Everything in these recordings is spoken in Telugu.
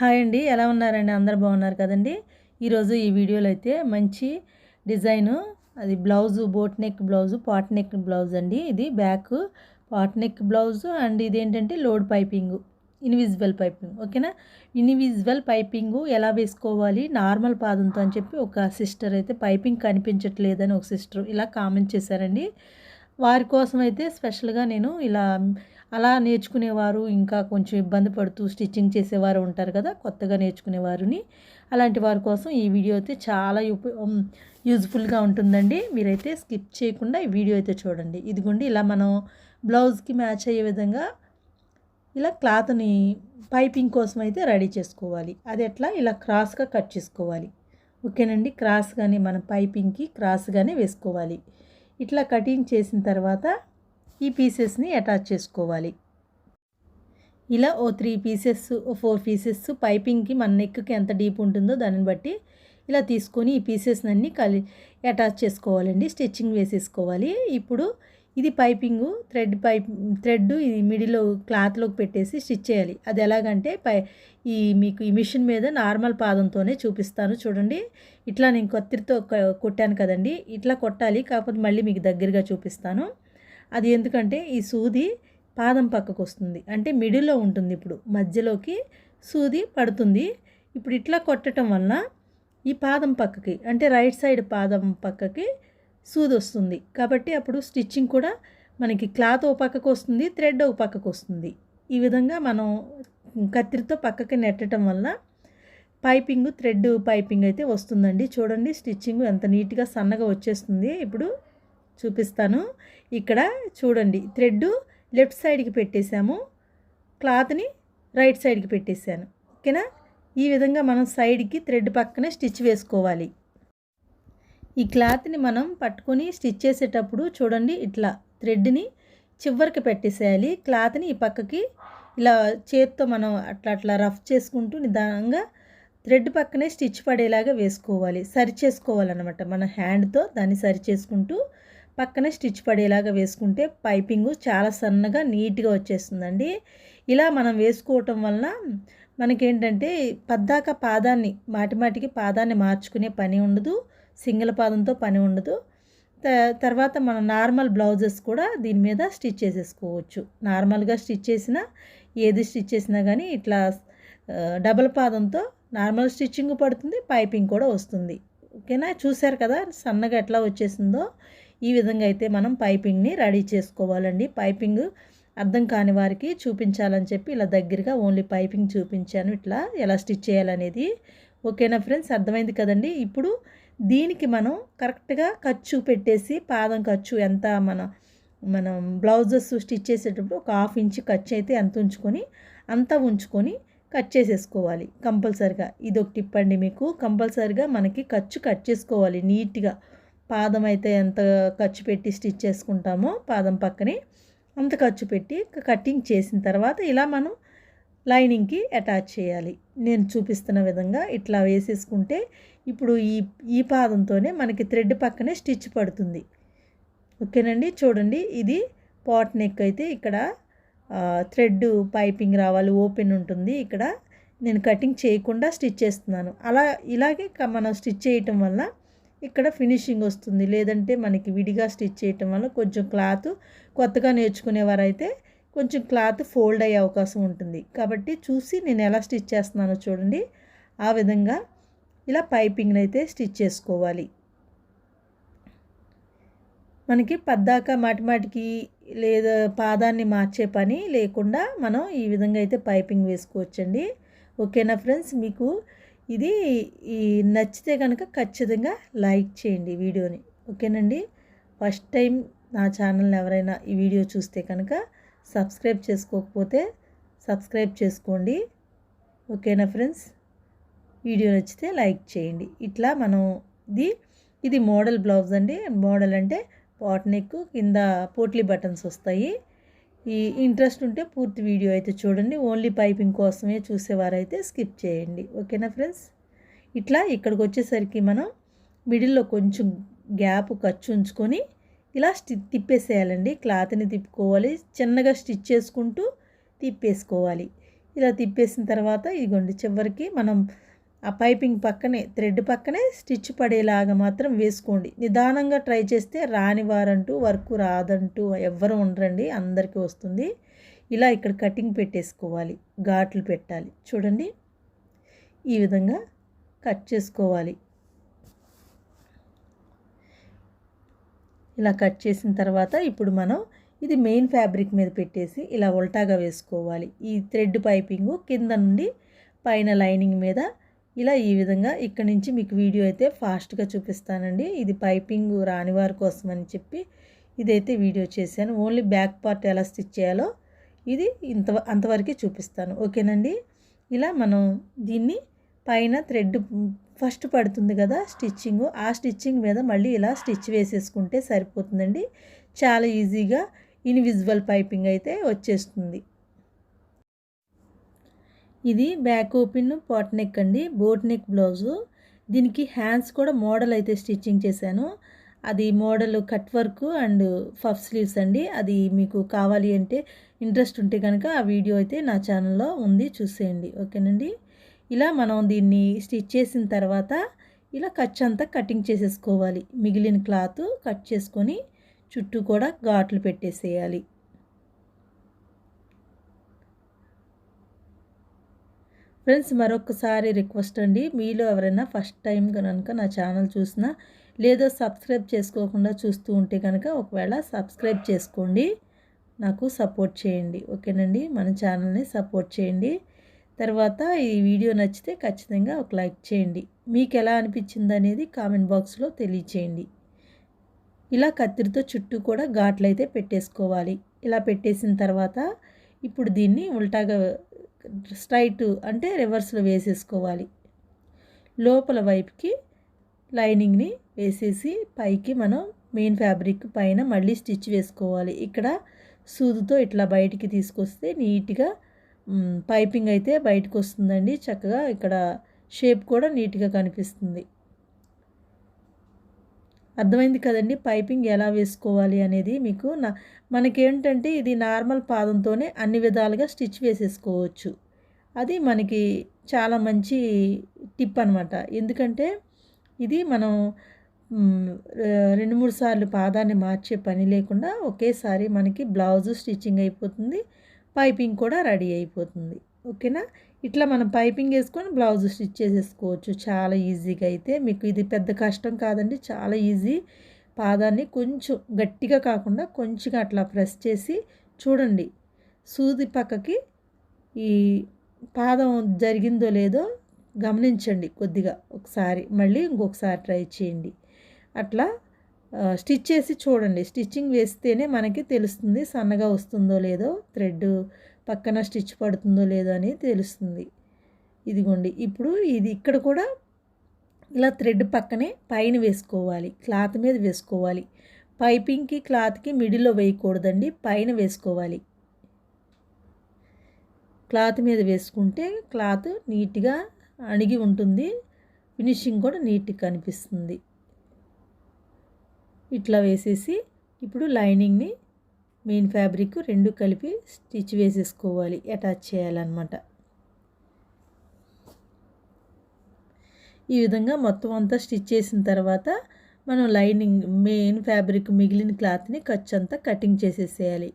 హాయ్ అండి ఎలా ఉన్నారండి? అందరు బాగున్నారు కదండి? ఈరోజు ఈ వీడియోలో అయితే మంచి డిజైను అది blouse boat neck blouse pot neck blouse అండి. ఇది back pot neck blouse and ఇదేంటంటే లోడ్ పైపింగ్ ఇన్విజిబుల్ పైపింగ్ ఓకేనా? ఇన్విజిబుల్ పైపింగ్ ఎలా వేసుకోవాలి? నార్మల్ పాదంతో అని చెప్పి ఒక సిస్టర్ అయితే పైపింగ్ కనిపించట్లేదని ఒక సిస్టర్ ఇలా కామెంట్ చేశారండి. వారి కోసం అయితే స్పెషల్గా నేను ఇలా అలా నేర్చుకునేవారు ఇంకా కొంచెం ఇబ్బంది పడుతూ స్టిచ్చింగ్ చేసేవారు ఉంటారు కదా కొత్తగా నేర్చుకునేవారుని. అలాంటి వారి కోసం ఈ వీడియో అయితే చాలా యూజ్ఫుల్గా ఉంటుందండి. మీరైతే స్కిప్ చేయకుండా ఈ వీడియో అయితే చూడండి. ఇదిగోండి ఇలా మనం బ్లౌజ్కి మ్యాచ్ అయ్యే విధంగా ఇలా క్లాత్ని పైపింగ్ కోసం అయితే రెడీ చేసుకోవాలి. అది ఎట్లా? ఇలా క్రాస్గా కట్ చేసుకోవాలి. ఓకేనండి? క్రాస్గానే మనం పైపింగ్కి క్రాస్గానే వేసుకోవాలి. ఇట్లా కటింగ్ చేసిన తర్వాత ఈ పీసెస్ని అటాచ్ చేసుకోవాలి. ఇలా ఓ త్రీ పీసెస్ ఓ ఫోర్ పీసెస్ పైపింగ్కి మన నెక్కి ఎంత డీప్ ఉంటుందో దాన్ని బట్టి ఇలా తీసుకొని ఈ పీసెస్ అన్ని కలి అటాచ్ చేసుకోవాలండి. స్టిచ్చింగ్ వేసేసుకోవాలి. ఇప్పుడు ఇది పైపింగు థ్రెడ్ పైప్ థ్రెడ్ ఇది మిడిలో క్లాత్లోకి పెట్టేసి స్టిచ్ చేయాలి. అది ఎలాగంటే పై ఈ మీకు ఈ మిషన్ మీద నార్మల్ పాదంతోనే చూపిస్తాను చూడండి. ఇట్లా నేను కత్తిరితో కొట్టాను కదండి. ఇట్లా కొట్టాలి. కాకపోతే మళ్ళీ మీకు దగ్గరగా చూపిస్తాను. అది ఎందుకంటే ఈ సూది పాదం పక్కకు వస్తుంది అంటే మిడిల్లో ఉంటుంది ఇప్పుడు. మధ్యలోకి సూది పడుతుంది. ఇప్పుడు ఇట్లా కొట్టడం వలన ఈ పాదం పక్కకి అంటే రైట్ సైడ్ పాదం పక్కకి సూది వస్తుంది. కాబట్టి అప్పుడు స్టిచ్చింగ్ కూడా మనకి క్లాత్ ఒక పక్కకు వస్తుంది థ్రెడ్ ఒక పక్కకు వస్తుంది. ఈ విధంగా మనం కత్తిరితో పక్కకి నెట్టడం వల్ల పైపింగ్ థ్రెడ్ పైపింగ్ అయితే వస్తుందండి. చూడండి స్టిచ్చింగ్ ఎంత నీట్గా సన్నగా వచ్చేస్తుంది. ఇప్పుడు చూపిస్తాను. ఇక్కడ చూడండి థ్రెడ్ లెఫ్ట్ సైడ్కి పెట్టేశాము. క్లాత్ని రైట్ సైడ్కి పెట్టేశాను. ఓకేనా? ఈ విధంగా మనం సైడ్కి థ్రెడ్ పక్కనే స్టిచ్ వేసుకోవాలి. ఈ క్లాత్ని మనం పట్టుకొని స్టిచ్ చేసేటప్పుడు చూడండి ఇట్లా థ్రెడ్ని చివరికి పెట్టేసేయాలి. క్లాత్ని ఈ పక్కకి ఇలా చేత్తో మనం అట్లా అట్లా రఫ్ చేసుకుంటూ నిదానంగా థ్రెడ్ పక్కనే స్టిచ్ పడేలాగా వేసుకోవాలి. సరి చేసుకోవాలన్నమాట. మన హ్యాండ్తో దాన్ని సరి చేసుకుంటూ పక్కనే స్టిచ్ పడేలాగా వేసుకుంటే పైపింగ్ చాలా సన్నగా నీట్గా వచ్చేస్తుందండి. ఇలా మనం వేసుకోవటం వలన మనకేంటంటే పద్దాక పాదాన్ని మాటిమాటికి పాదాన్ని మార్చుకునే పని ఉండదు సింగిల్ పాదంతో పని ఉండదు. తర్వాత మన నార్మల్ బ్లౌజెస్ కూడా దీని మీద స్టిచ్ చేసేసుకోవచ్చు. నార్మల్గా స్టిచ్ చేసిన ఏది స్టిచ్ చేసినా కానీ ఇట్లా డబల్ పాదంతో నార్మల్ స్టిచ్చింగ్ పడుతుంది పైపింగ్ కూడా వస్తుంది. ఓకేనా? చూశారు కదా సన్నగా ఎట్లా వచ్చేసిందో? ఈ విధంగా అయితే మనం పైపింగ్ని రెడీ చేసుకోవాలండి. పైపింగ్ అర్థం కాని వారికి చూపించాలని చెప్పి ఇలా దగ్గరగా ఓన్లీ పైపింగ్ చూపించాను. ఇట్లా ఎలా స్టిచ్ చేయాలనేది. ఓకేనా ఫ్రెండ్స్? అర్థమైంది కదండి? ఇప్పుడు దీనికి మనం కరెక్ట్గా ఖర్చు పెట్టేసి పాదం ఖర్చు ఎంత మన మనం బ్లౌజెస్ స్టిచ్ చేసేటప్పుడు ఒక హాఫ్ ఇంచ్ ఖర్చు అయితే ఎంత ఉంచుకొని అంతా ఉంచుకొని కట్ చేసేసుకోవాలి కంపల్సరిగా. ఇది ఒక టిప్ అండి మీకు. కంపల్సరిగా మనకి ఖర్చు కట్ చేసుకోవాలి నీట్గా. పాదం అయితే ఎంత ఖర్చు పెట్టి స్టిచ్ చేసుకుంటామో పాదం పక్కనే అంత ఖర్చు పెట్టి కటింగ్ చేసిన తర్వాత ఇలా మనం లైనింగ్కి అటాచ్ చేయాలి. నేను చూపిస్తున్న విధంగా ఇట్లా వేసేసుకుంటే ఇప్పుడు ఈ ఈ పాదంతోనే మనకి థ్రెడ్ పక్కనే స్టిచ్ పడుతుంది. ఓకేనండి? చూడండి ఇది పాట్ నెక్ అయితే ఇక్కడ థ్రెడ్ పైపింగ్ రావాలి ఓపెన్ ఉంటుంది. ఇక్కడ నేను కటింగ్ చేయకుండా స్టిచ్ చేస్తున్నాను. అలా ఇలాగే మనం స్టిచ్ చేయటం వల్ల ఇక్కడ ఫినిషింగ్ వస్తుంది. లేదంటే మనకి విడిగా స్టిచ్ చేయటం వల్ల కొంచెం క్లాత్ కొత్తగా నేర్చుకునేవారైతే కొంచెం క్లాత్ ఫోల్డ్ అయ్యే అవకాశం ఉంటుంది. కాబట్టి చూసి నేను ఎలా స్టిచ్ చేస్తున్నానో చూడండి. ఆ విధంగా ఇలా పైపింగ్ని అయితే స్టిచ్ చేసుకోవాలి. మనకి పద్దాక మాటిమాటికి లేదా పాదాన్ని మార్చే పని లేకుండా మనం ఈ విధంగా అయితే పైపింగ్ వేసుకోవచ్చండి. ఓకేనా ఫ్రెండ్స్? మీకు ఇది ఈ నచ్చితే కనుక ఖచ్చితంగా లైక్ చేయండి వీడియోని. ఓకేనండి? ఫస్ట్ టైం నా ఛానల్ని ఎవరైనా ఈ వీడియో చూస్తే కనుక సబ్స్క్రైబ్ చేసుకోకపోతే సబ్స్క్రైబ్ చేసుకోండి. ఓకేనా ఫ్రెండ్స్? వీడియో నచ్చితే లైక్ చేయండి. ఇట్లా మనం ఇది ఇది మోడల్ బ్లౌజ్ అండి. మోడల్ అంటే పాట్ నెక్ కింద పోట్లీ బటన్స్ వస్తాయి. ఈ ఇంట్రెస్ట్ ఉంటే పూర్తి వీడియో అయితే చూడండి. ఓన్లీ పైపింగ్ కోసమే చూసేవారైతే స్కిప్ చేయండి. ఓకేనా ఫ్రెండ్స్? ఇట్లా ఇక్కడికి వచ్చేసరికి మనం మిడిల్లో కొంచెం గ్యాప్ ఖర్చు ఉంచుకొని ఇలా స్టి తిప్పేసేయాలండి. క్లాత్ని తిప్పుకోవాలి. చిన్నగా స్టిచ్ చేసుకుంటూ తిప్పేసుకోవాలి. ఇలా తిప్పేసిన తర్వాత ఇదిగోండి చివరికి మనం ఆ పైపింగ్ పక్కనే థ్రెడ్ పక్కనే స్టిచ్ పడేలాగా మాత్రం వేసుకోండి. నిదానంగా ట్రై చేస్తే రాని వారంటూ వర్క్ రాదంటూ ఎవ్వరు ఉండరండి అందరికీ వస్తుంది. ఇలా ఇక్కడ కటింగ్ పెట్టేసుకోవాలి ఘాట్లు పెట్టాలి. చూడండి ఈ విధంగా కట్ చేసుకోవాలి. ఇలా కట్ చేసిన తర్వాత ఇప్పుడు మనం ఇది మెయిన్ ఫ్యాబ్రిక్ మీద పెట్టేసి ఇలా ఉల్టాగా వేసుకోవాలి. ఈ థ్రెడ్ పైపింగ్ కింద నుండి పైన లైనింగ్ మీద ఇలా ఈ విధంగా ఇక్కడ నుంచి మీకు వీడియో అయితే ఫాస్ట్గా చూపిస్తానండి. ఇది పైపింగ్ రాని వారి కోసం అని చెప్పి ఇదైతే వీడియో చేశాను. ఓన్లీ బ్యాక్ పార్ట్ ఎలా స్టిచ్ చేయాలో ఇది ఇంత అంతవరకే చూపిస్తాను. ఓకేనండి? ఇలా మనం దీన్ని పైన థ్రెడ్ ఫస్ట్ పడుతుంది కదా స్టిచ్చింగ్. ఆ స్టిచ్చింగ్ మీద మళ్ళీ ఇలా స్టిచ్ వేసేసుకుంటే సరిపోతుందండి. చాలా ఈజీగా ఇన్విజువల్ పైపింగ్ అయితే వచ్చేస్తుంది. ఇది బ్యాక్ ఓపెన్ పాట్ నెక్ అండి బోట్ నెక్ బ్లౌజు. దీనికి హ్యాండ్స్ కూడా మోడల్ అయితే స్టిచ్చింగ్ చేశాను. అది model cut work and puff sleeves అండి. అది మీకు కావాలి అంటే ఇంట్రెస్ట్ ఉంటే కనుక ఆ వీడియో అయితే నా ఛానల్లో ఉంది చూసేయండి. ఓకేనండి? ఇలా మనం దీన్ని స్టిచ్ చేసిన తర్వాత ఇలా ఖర్చు అంతా కటింగ్ చేసేసుకోవాలి. మిగిలిన క్లాత్ కట్ చేసుకొని చుట్టూ కూడా ఘాట్లు పెట్టేసేయాలి. ఫ్రెండ్స్ మరొకసారి రిక్వెస్ట్ అండి. మీలో ఎవరైనా ఫస్ట్ టైం కనుక నా ఛానల్ చూసినా లేదా సబ్స్క్రైబ్ చేసుకోకుండా చూస్తూ ఉంటే కనుక ఒకవేళ సబ్స్క్రైబ్ చేసుకోండి. నాకు సపోర్ట్ చేయండి. ఓకేనండి? మన ఛానల్ని సపోర్ట్ చేయండి. తర్వాత ఈ వీడియో నచ్చితే ఖచ్చితంగా ఒక లైక్ చేయండి. మీకు ఎలా అనిపించింది అనేది కామెంట్ బాక్స్లో తెలియచేయండి. ఇలా కత్తిరితో చుట్టూ కూడా ఘాట్లు అయితే పెట్టేసుకోవాలి. ఇలా పెట్టేసిన తర్వాత ఇప్పుడు దీన్ని ఉల్టాగా స్ట్రైట్ అంటే రివర్స్లో వేసేసుకోవాలి. లోపల వైపుకి లైనింగ్ని వేసేసి పైకి మనం మెయిన్ ఫ్యాబ్రిక్ పైన మళ్ళీ స్టిచ్ వేసుకోవాలి. ఇక్కడ సూదుతో ఇట్లా బయటికి తీసుకొస్తే నీట్గా పైపింగ్ అయితే బయటకు వస్తుందండి చక్కగా ఇక్కడ షేప్ కూడా నీట్గా కనిపిస్తుంది. అర్థమైంది కదండి? పైపింగ్ ఎలా వేసుకోవాలి అనేది మీకు నా మనకేంటంటే ఇది నార్మల్ పాదంతోనే అన్ని విధాలుగా స్టిచ్ వేసేసుకోవచ్చు. అది మనకి చాలా మంచి టిప్ అనమాట ఎందుకంటే ఇది మనం రెండు మూడు సార్లు పాదాన్ని మార్చే పని లేకుండా ఒకేసారి మనకి బ్లౌజ్ స్టిచ్చింగ్ అయిపోతుంది పైపింగ్ కూడా రెడీ అయిపోతుంది. ఓకేనా? ఇట్లా మనం పైపింగ్ వేసుకొని బ్లౌజ్ స్టిచ్ చేసేసుకోవచ్చు. చాలా ఈజీగా అయితే. మీకు ఇది పెద్ద కష్టం కాదండి. చాలా ఈజీ. పాదాన్ని కొంచెం గట్టిగా కాకుండా కొంచెంగా అట్లా ప్రెస్ చేసి చూడండి. సూది పక్కకి ఈ పాదం జరిగిందో లేదో గమనించండి కొద్దిగా ఒకసారి. మళ్ళీ ఇంకొకసారి ట్రై చేయండి. అట్లా స్టిచ్ చేసి చూడండి. స్టిచ్చింగ్ వేస్తేనే మనకి తెలుస్తుంది సన్నగా వస్తుందో లేదో థ్రెడ్ పక్కన స్టిచ్ పడుతుందో లేదో అనేది తెలుస్తుంది. ఇదిగోండి ఇప్పుడు ఇది ఇక్కడ కూడా ఇలా థ్రెడ్ పక్కనే పైన వేసుకోవాలి క్లాత్ మీద వేసుకోవాలి. పైపింగ్కి క్లాత్కి మిడిల్లో వేయకూడదండి పైన వేసుకోవాలి. క్లాత్ మీద వేసుకుంటే క్లాత్ నీట్గా అణిగి ఉంటుంది ఫినిషింగ్ కూడా నీట్గా కనిపిస్తుంది. ఇట్లా వేసేసి ఇప్పుడు లైనింగ్ని మెయిన్ ఫ్యాబ్రిక్ రెండు కలిపి స్టిచ్ వేసేసుకోవాలి అటాచ్ చేయాలన్నమాట. ఈ విధంగా మొత్తం అంతా స్టిచ్ చేసిన తర్వాత మనం లైనింగ్ మెయిన్ ఫ్యాబ్రిక్ మిగిలిన క్లాత్ని ఖర్చు అంతా కటింగ్ చేసేసేయాలి.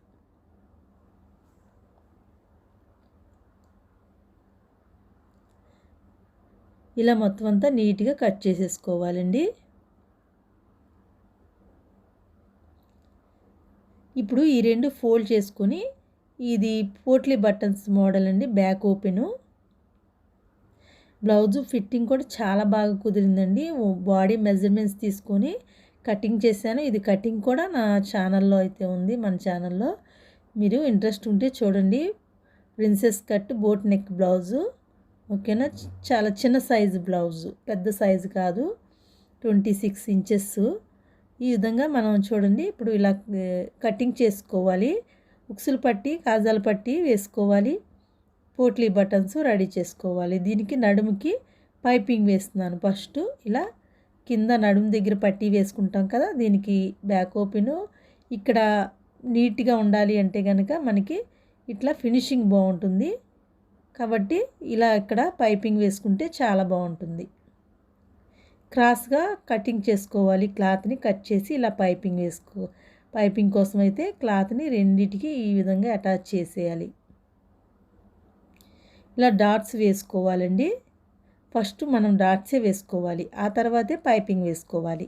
ఇలా మొత్తం అంతా నీట్గా కట్ చేసేసుకోవాలండి. ఇప్పుడు ఈ రెండు ఫోల్డ్ చేసుకొని ఇది పోట్లీ బటన్స్ మోడల్ అండి బ్యాక్ ఓపెను. బ్లౌజు ఫిట్టింగ్ కూడా చాలా బాగా కుదిరిందండి. బాడీ మెజర్మెంట్స్ తీసుకొని కటింగ్ చేశాను. ఇది కటింగ్ కూడా నా ఛానల్లో అయితే ఉంది మన ఛానల్లో. మీరు ఇంట్రెస్ట్ ఉంటే చూడండి. Princess cut boat neck blouse. ఓకేనా? చాలా చిన్న సైజు బ్లౌజు పెద్ద సైజు కాదు. ట్వంటీ సిక్స్ ఇంచెస్ ఈ విధంగా మనం చూడండి ఇప్పుడు ఇలా కటింగ్ చేసుకోవాలి. ఉక్సులు పట్టి కాజాలు పట్టి వేసుకోవాలి. పోట్లీ బటన్స్ రెడీ చేసుకోవాలి. దీనికి నడుముకి పైపింగ్ వేస్తున్నాను. ఫస్ట్ ఇలా కింద నడుము దగ్గర పట్టి వేసుకుంటాం కదా దీనికి బ్యాక్ ఓపెను. ఇక్కడ నీట్గా ఉండాలి అంటే కనుక మనకి ఇట్లా ఫినిషింగ్ బాగుంటుంది. కాబట్టి ఇలా ఇక్కడ పైపింగ్ వేసుకుంటే చాలా బాగుంటుంది. క్రాస్గా కటింగ్ చేసుకోవాలి. క్లాత్ని కట్ చేసి ఇలా పైపింగ్ వేసుకో పైపింగ్ కోసం అయితే క్లాత్ని రెండిటికి ఈ విధంగా అటాచ్ చేసేయాలి. ఇలా డాట్స్ వేసుకోవాలండి. ఫస్ట్ మనం డాట్సే వేసుకోవాలి. ఆ తర్వాతే పైపింగ్ వేసుకోవాలి.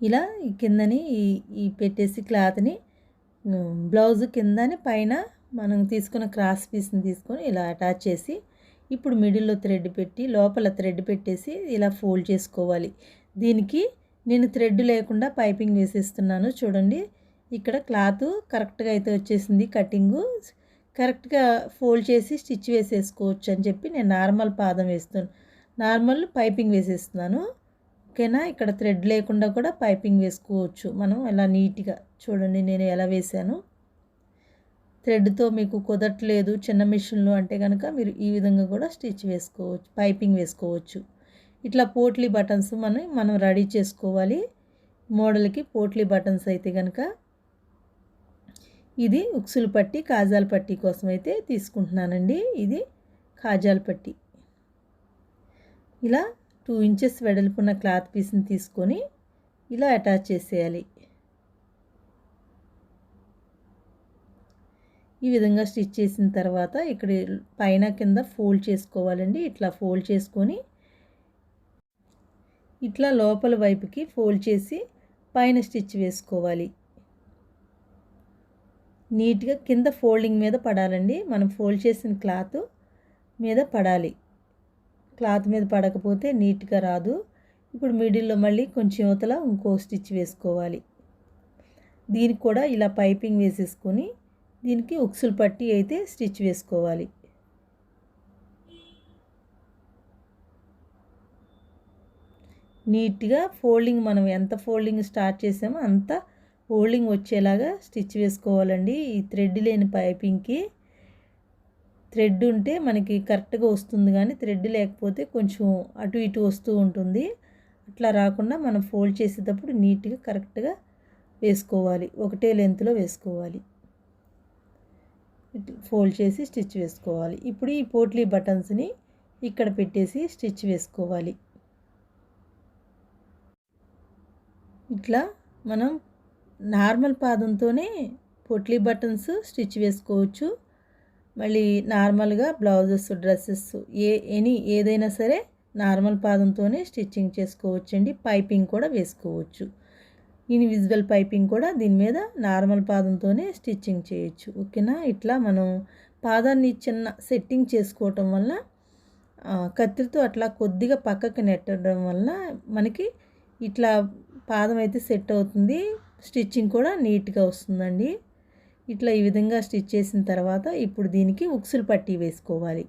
ఇలా ఈ కిందని ఈ పెట్టేసి క్లాత్ని బ్లౌజ్ కిందని పైన మనం తీసుకున్న క్రాస్ పీస్ని తీసుకొని ఇలా అటాచ్ చేసి ఇప్పుడు మిడిల్లో థ్రెడ్ పెట్టి లోపల థ్రెడ్ పెట్టేసి ఇలా ఫోల్డ్ చేసుకోవాలి. దీనికి నేను థ్రెడ్ లేకుండా పైపింగ్ వేసేస్తున్నాను. చూడండి ఇక్కడ క్లాత్ కరెక్ట్గా అయితే వచ్చేసింది. కటింగు కరెక్ట్గా ఫోల్డ్ చేసి స్టిచ్ వేసేసుకోవచ్చు అని చెప్పి నేను నార్మల్ పాదం వేస్తాను నార్మల్ పైపింగ్ వేసేస్తున్నాను. ఓకేనా? ఇక్కడ థ్రెడ్ లేకుండా కూడా పైపింగ్ వేసుకోవచ్చు. మనం ఎలా నీట్గా చూడండి నేను ఎలా వేసాను థ్రెడ్తో మీకు కుదరట్లేదు చిన్న మిషన్లు అంటే కనుక మీరు ఈ విధంగా కూడా స్టిచ్ వేసుకోవచ్చు పైపింగ్ వేసుకోవచ్చు. ఇట్లా పోట్లీ బటన్స్ మనం మనం రెడీ చేసుకోవాలి. మోడల్కి పోట్లీ బటన్స్ అయితే కనుక ఇది ఉక్సులు పట్టి కాజాల పట్టి కోసం అయితే తీసుకుంటున్నానండి. ఇది కాజాల పట్టి. ఇలా టూ ఇంచెస్ వెడల్పున్న క్లాత్ పీస్ని తీసుకొని ఇలా అటాచ్ చేసేయాలి. ఈ విధంగా స్టిచ్ చేసిన తర్వాత ఇక్కడ పైన కింద ఫోల్డ్ చేసుకోవాలండి. ఇట్లా ఫోల్డ్ చేసుకొని ఇట్లా లోపల వైపుకి ఫోల్డ్ చేసి పైన స్టిచ్ వేసుకోవాలి. నీట్గా కింద ఫోల్డింగ్ మీద పడాలండి. మనం ఫోల్డ్ చేసిన క్లాత్ మీద పడాలి. క్లాత్ మీద పడకపోతే నీట్గా రాదు. ఇప్పుడు మిడిల్లో మళ్ళీ కొంచెం యువతల ఇంకో స్టిచ్ వేసుకోవాలి. దీనికి కూడా ఇలా పైపింగ్ వేసేసుకొని దీనికి ఉక్సులు పట్టి అయితే స్టిచ్ వేసుకోవాలి. నీట్గా ఫోల్డింగ్ మనం ఎంత ఫోల్డింగ్ స్టార్ట్ చేసామో అంత ఫోల్డింగ్ వచ్చేలాగా స్టిచ్ వేసుకోవాలండి. ఈ థ్రెడ్ లేని పైపింగ్కి థ్రెడ్ ఉంటే మనకి కరెక్ట్గా వస్తుంది కానీ థ్రెడ్ లేకపోతే కొంచెం అటు ఇటు వస్తూ ఉంటుంది. అట్లా రాకుండా మనం ఫోల్డ్ చేసేటప్పుడు నీట్గా కరెక్ట్గా వేసుకోవాలి. ఒకటే లెంత్లో వేసుకోవాలి. ఫోల్డ్ చేసి స్టిచ్ వేసుకోవాలి. ఇప్పుడు ఈ పోట్లీ బటన్స్ని ఇక్కడ పెట్టేసి స్టిచ్ వేసుకోవాలి. ఇట్లా మనం నార్మల్ పాదంతోనే పొట్లీ బటన్స్ స్టిచ్ వేసుకోవచ్చు. మళ్ళీ నార్మల్గా బ్లౌజెస్ డ్రెస్సెస్ ఏ ఎనీ ఏదైనా సరే నార్మల్ పాదంతోనే స్టిచ్చింగ్ చేసుకోవచ్చండి. పైపింగ్ కూడా వేసుకోవచ్చు. ఇన్విజిబుల్ పైపింగ్ కూడా దీని మీద నార్మల్ పాదంతోనే స్టిచ్చింగ్ చేయొచ్చు. ఓకేనా? ఇట్లా మనం పాదాన్ని చిన్న సెట్టింగ్ చేసుకోవటం వల్ల కత్తిరితో అట్లా కొద్దిగా పక్కకి నెట్టడం వల్ల మనకి ఇట్లా పాదం అయితే సెట్ అవుతుంది. స్టిచ్చింగ్ కూడా నీట్గా వస్తుందండి. ఇట్లా ఈ విధంగా స్టిచ్ చేసిన తర్వాత ఇప్పుడు దీనికి ఉక్సులు పట్టి వేసుకోవాలి.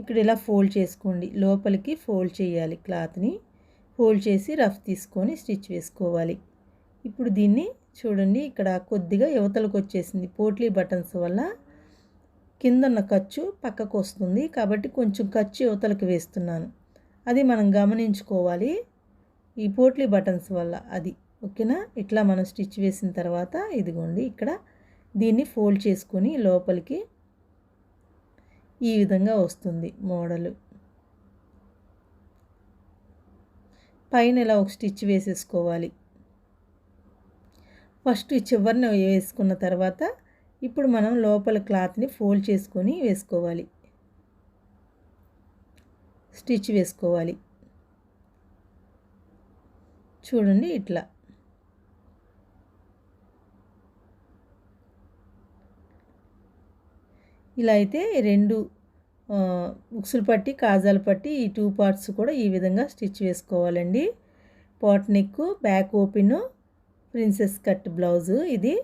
ఇక్కడ ఇలా ఫోల్డ్ చేసుకోండి. లోపలికి ఫోల్డ్ చేయాలి క్లాత్ని. ఫోల్డ్ చేసి రఫ్ తీసుకొని స్టిచ్ వేసుకోవాలి. ఇప్పుడు దీన్ని చూడండి ఇక్కడ కొద్దిగా యువతలకు వచ్చేసింది. పోట్లీ బటన్స్ వల్ల కింద ఉన్న ఖర్చు పక్కకు వస్తుంది. కాబట్టి కొంచెం ఖర్చు యువతలకు వేస్తున్నాను. అది మనం గమనించుకోవాలి. ఈ పోట్లీ బటన్స్ వల్ల అది. ఓకేనా? ఇట్లా మనం స్టిచ్ వేసిన తర్వాత ఇదిగోండి ఇక్కడ దీన్ని ఫోల్డ్ చేసుకొని లోపలికి ఈ విధంగా వస్తుంది మోడలు. పైన ఇలా ఒక స్టిచ్ వేసేసుకోవాలి. ఫస్ట్ చివరిని వేసుకున్న తర్వాత ఇప్పుడు మనం లోపల క్లాత్ని ఫోల్డ్ చేసుకొని వేసుకోవాలి. స్టిచ్ వేసుకోవాలి. చూడండి ఇట్లా. ఇలా అయితే రెండు ఉక్సులు పట్టి కాజాలు పట్టి ఈ టూ పార్ట్స్ కూడా ఈ విధంగా స్టిచ్ వేసుకోవాలండి. Pot neck back open princess cut blouse ఇది.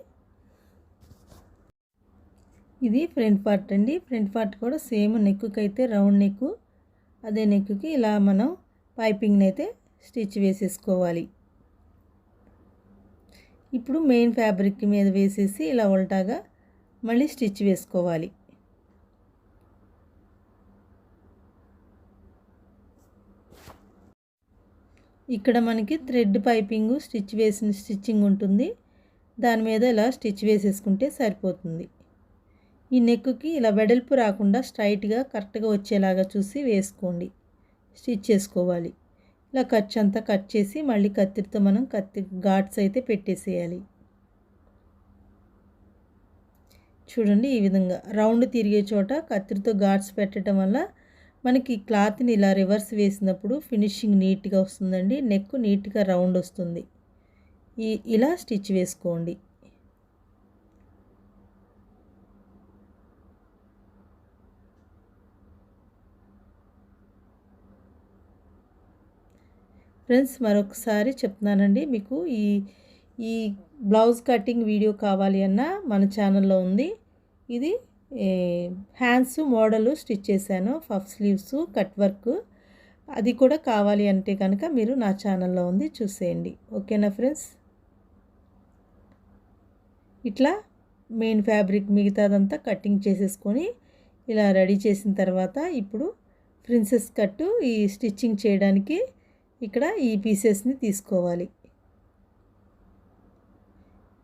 ఇది ఫ్రంట్ పార్ట్ అండి. ఫ్రంట్ పార్ట్ కూడా సేమ్ నెక్కి అయితే రౌండ్ నెక్. అదే నెక్కి ఇలా మనం పైపింగ్ని అయితే స్టిచ్ వేసేసుకోవాలి. ఇప్పుడు మెయిన్ ఫ్యాబ్రిక్ మీద వేసేసి ఇలా ఉల్టాగా మళ్ళీ స్టిచ్ వేసుకోవాలి. ఇక్కడ మనకి థ్రెడ్ పైపింగ్ స్టిచ్ వేసిన స్టిచ్చింగ్ ఉంటుంది. దాని మీద ఇలా స్టిచ్ వేసేసుకుంటే సరిపోతుంది. ఈ నెక్కి ఇలా వెడల్పు రాకుండా స్ట్రైట్గా కరెక్ట్గా వచ్చేలాగా చూసి వేసుకోండి. స్టిచ్ చేసుకోవాలి. ఇలా ఖర్చు అంతా కట్ చేసి మళ్ళీ కత్తిరితో మనం కత్తి ఘాట్స్ అయితే పెట్టేసేయాలి. చూడండి ఈ విధంగా రౌండ్ తిరిగే చోట కత్తిరితో ఘాట్స్ పెట్టడం వల్ల మనకి క్లాత్ని ఇలా రివర్స్ వేసినప్పుడు ఫినిషింగ్ నీట్గా వస్తుందండి. నెక్ నీట్గా రౌండ్ వస్తుంది. ఈ ఇలా స్టిచ్ వేసుకోండి. ఫ్రెండ్స్ మరొకసారి చెప్తున్నానండి. మీకు ఈ ఈ బ్లౌజ్ కటింగ్ వీడియో కావాలి అన్న మన ఛానల్లో ఉంది. ఇది హ్యాండ్స్ మోడలు స్టిచ్ చేశాను. పఫ్ స్లీవ్స్ కట్ వర్క్ అది కూడా కావాలి అంటే కనుక మీరు నా ఛానల్లో ఉంది చూసేయండి. ఓకేనా ఫ్రెండ్స్? ఇట్లా మెయిన్ ఫ్యాబ్రిక్ మిగతాదంతా కటింగ్ చేసేసుకొని ఇలా రెడీ చేసిన తర్వాత ఇప్పుడు ప్రిన్సెస్ కట్టు ఈ స్టిచ్చింగ్ చేయడానికి ఇక్కడ ఈ పీసెస్ని తీసుకోవాలి.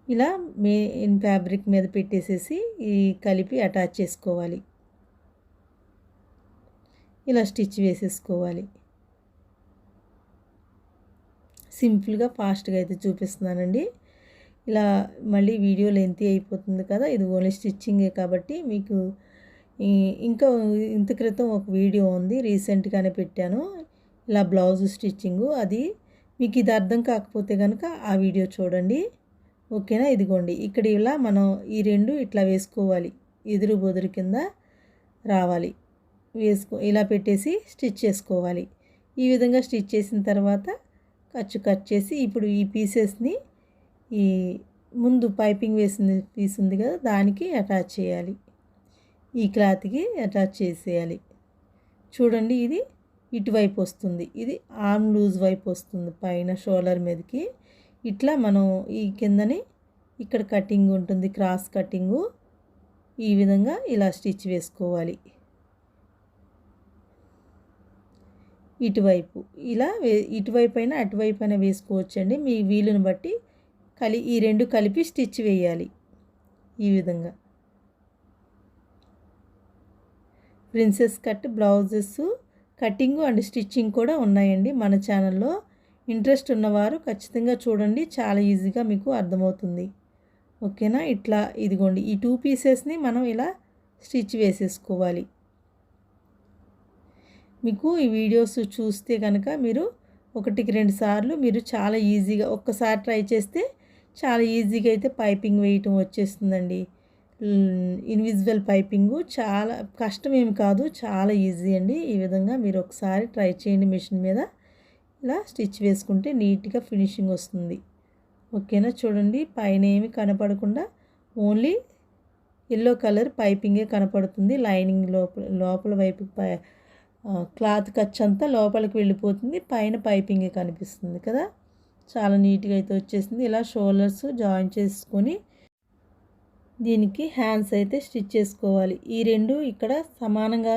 ఇలా మెయిన్ ఫ్యాబ్రిక్ మీద పెట్టేసేసి ఈ కలిపి అటాచ్ చేసుకోవాలి. ఇలా స్టిచ్ వేసేసుకోవాలి. సింపుల్గా ఫాస్ట్గా అయితే చూపిస్తున్నానండి. ఇలా మళ్ళీ వీడియో లెంతీ అయిపోతుంది కదా ఇది ఓన్లీ స్టిచ్చింగే కాబట్టి మీకు ఇంకా ఇంత క్రితం ఒక వీడియో ఉంది రీసెంట్గానే పెట్టాను. ఇలా బ్లౌజ్ స్టిచ్చింగు అది మీకు ఇది అర్థం కాకపోతే కనుక ఆ వీడియో చూడండి. ఓకేనా? ఇదిగోండి ఇక్కడ ఇలా మనం ఈ రెండు ఇట్లా వేసుకోవాలి. ఎదురు బొదురు కింద రావాలి. వేసుకో ఇలా పెట్టేసి స్టిచ్ చేసుకోవాలి. ఈ విధంగా స్టిచ్ చేసిన తర్వాత ఖర్చు కట్ చేసి ఇప్పుడు ఈ పీసెస్ని ఈ ముందు పైపింగ్ వేసిన పీస్ ఉంది కదా దానికి అటాచ్ చేయాలి. ఈ క్లాత్కి అటాచ్ చేసేయాలి. చూడండి ఇది ఇటువైపు వస్తుంది. ఇది ఆర్మ్ లూజ్ వైపు వస్తుంది పైన షోల్డర్ మీదకి. ఇట్లా మనం ఈ కిందని ఇక్కడ కటింగ్ ఉంటుంది క్రాస్ కటింగు ఈ విధంగా ఇలా స్టిచ్ వేసుకోవాలి. ఇటువైపు ఇలా ఇటువైపు అయినా అటువైపు అయినా వేసుకోవచ్చండి. మీ వీలుని బట్టి కలి ఈ రెండు కలిపి స్టిచ్ వేయాలి ఈ విధంగా. Princess cut blouses cutting and stitching కూడా ఉన్నాయండి మన ఛానల్లో. ఇంట్రెస్ట్ ఉన్నవారు ఖచ్చితంగా చూడండి చాలా ఈజీగా మీకు అర్థమవుతుంది. ఓకేనా? ఇట్లా ఇదిగోండి ఈ టూ పీసెస్ని మనం ఇలా స్టిచ్ వేసేసుకోవాలి. మీకు ఈ వీడియోస్ చూస్తే కనుక మీరు ఒకటికి రెండు సార్లు మీరు చాలా ఈజీగా ఒక్కసారి ట్రై చేస్తే చాలా ఈజీగా అయితే పైపింగ్ వేయటం వచ్చేస్తుందండి. ఇన్విజిబుల్ పైపింగు చాలా కష్టం ఏమి కాదు చాలా ఈజీ అండి. ఈ విధంగా మీరు ఒకసారి ట్రై చేయండి మిషన్ మీద. ఇలా స్టిచ్ వేసుకుంటే నీట్గా ఫినిషింగ్ వస్తుంది. ఓకేనా? చూడండి పైన ఏమి కనపడకుండా ఓన్లీ ఎల్లో కలర్ పైపింగే కనపడుతుంది. లైనింగ్ లోపల లోపల వైపు క్లాత్ ఖర్చు అంతా లోపలికి వెళ్ళిపోతుంది. పైన పైపింగే కనిపిస్తుంది కదా? చాలా నీట్గా అయితే వచ్చేసింది. ఇలా షోల్డర్స్ జాయిన్ చేసుకొని దీనికి హ్యాండ్స్ అయితే స్టిచ్ చేసుకోవాలి. ఈ రెండు ఇక్కడ సమానంగా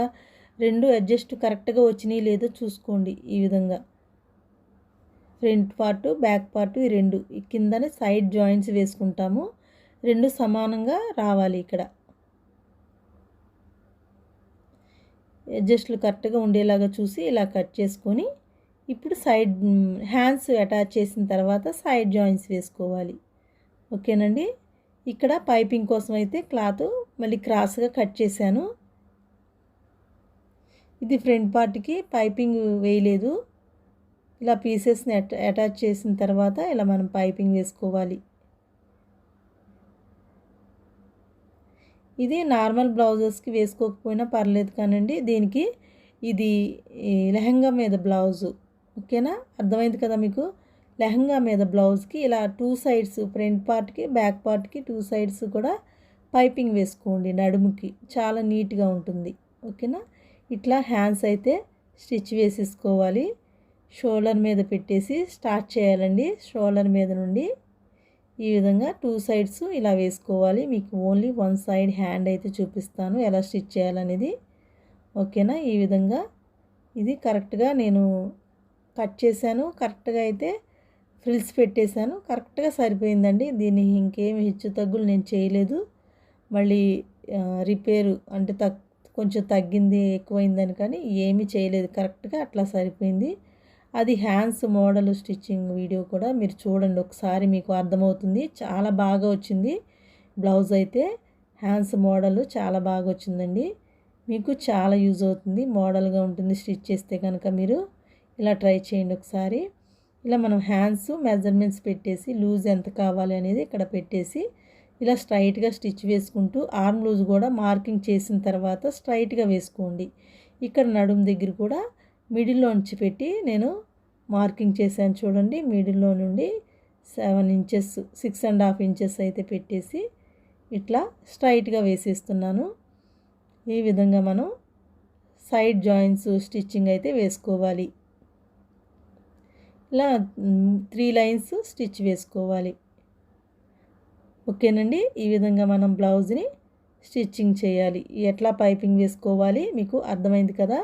రెండు అడ్జస్ట్ కరెక్ట్గా వచ్చినాయి లేదో చూసుకోండి ఈ విధంగా. ఫ్రంట్ పార్ట్ బ్యాక్ పార్ట్ ఈ రెండు. కిందనే సైడ్ జాయింట్స్ వేసుకుంటాము. రెండు సమానంగా రావాలి ఇక్కడ. అడ్జస్ట్లు కరెక్ట్గా ఉండేలాగా చూసి ఇలా కట్ చేసుకొని ఇప్పుడు సైడ్ హ్యాండ్స్ అటాచ్ చేసిన తర్వాత సైడ్ జాయింట్స్ వేసుకోవాలి. ఓకేనండి? ఇక్కడ పైపింగ్ కోసం అయితే క్లాత్ మళ్ళీ క్రాస్గా కట్ చేశాను. ఇది ఫ్రంట్ పార్ట్కి పైపింగ్ వేయలేదు. ఇలా పీసెస్ని అటాచ్ చేసిన తర్వాత ఇలా మనం పైపింగ్ వేసుకోవాలి. ఇది నార్మల్ బ్లౌజెస్కి వేసుకోకపోయినా పర్లేదు కానండి. దీనికి ఇది లెహంగా మీద బ్లౌజు. ఓకేనా? అర్థమైంది కదా మీకు? లెహంగా మీద బ్లౌజ్కి ఇలా టూ సైడ్స్ ఫ్రంట్ పార్ట్కి బ్యాక్ పార్ట్కి టూ సైడ్స్ కూడా పైపింగ్ వేసుకోండి నడుముకి. చాలా నీట్గా ఉంటుంది. ఓకేనా? ఇట్లా హ్యాండ్స్ అయితే స్టిచ్ వేసేసుకోవాలి. షోల్డర్ మీద పెట్టేసి స్టార్ట్ చేయాలండి. షోల్డర్ మీద నుండి ఈ విధంగా టూ సైడ్స్ ఇలా వేసుకోవాలి. మీకు ఓన్లీ వన్ సైడ్ హ్యాండ్ అయితే చూపిస్తాను ఎలా స్టిచ్ చేయాలనేది. ఓకేనా? ఈ విధంగా ఇది కరెక్ట్గా నేను కట్ చేశాను. కరెక్ట్గా అయితే ఫ్రిల్స్ పెట్టేశాను. కరెక్ట్గా సరిపోయిందండి. దీన్ని ఇంకేమి హెచ్చు తగ్గులు నేను చేయలేదు. మళ్ళీ రిపేరు అంటే తక్ కొంచెం తగ్గింది ఎక్కువైందని కానీ ఏమీ చేయలేదు. కరెక్ట్గా అట్లా సరిపోయింది. అది హ్యాండ్స్ మోడల్ స్టిచ్చింగ్ వీడియో కూడా మీరు చూడండి. ఒకసారి మీకు అర్థమవుతుంది. చాలా బాగా వచ్చింది. బ్లౌజ్ అయితే హ్యాండ్స్ మోడల్ చాలా బాగా వచ్చిందండి. మీకు చాలా యూజ్ అవుతుంది. మోడల్గా ఉంటుంది. స్టిచ్ చేస్తే కనుక మీరు ఇలా ట్రై చేయండి ఒకసారి. ఇలా మనం హ్యాండ్స్ మెజర్మెంట్స్ పెట్టేసి లూజ్ ఎంత కావాలి అనేది ఇక్కడ పెట్టేసి ఇలా స్ట్రైట్గా స్టిచ్ వేసుకుంటూ ఆర్మ్ లూజ్ కూడా మార్కింగ్ చేసిన తర్వాత స్ట్రైట్గా వేసుకోండి. ఇక్కడ నడుము దగ్గర కూడా మిడిల్లో ఉంచి పెట్టి నేను మార్కింగ్ చేశాను చూడండి. మిడిల్లో నుండి seven inches six and half inches అయితే పెట్టేసి ఇట్లా స్ట్రైట్గా వేసేస్తున్నాను. ఈ విధంగా మనం సైడ్ జాయింట్స్ స్టిచ్చింగ్ అయితే వేసుకోవాలి. ఇలా త్రీ లైన్స్ స్టిచ్ వేసుకోవాలి. ఓకేనండి? ఈ విధంగా మనం బ్లౌజ్ని స్టిచ్చింగ్ చేయాలి. ఎట్లా పైపింగ్ వేసుకోవాలి? మీకు అర్థమైంది కదా?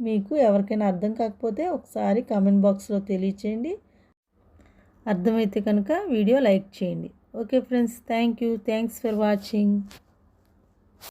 మీకు ఎవరికైనా అర్థం కాకపోతే ఒకసారి కామెంట్ బాక్స్లో తెలియచేయండి. అర్థమైతే కనుక వీడియో లైక్ చేయండి. Okay friends thank you. Thanks for watching.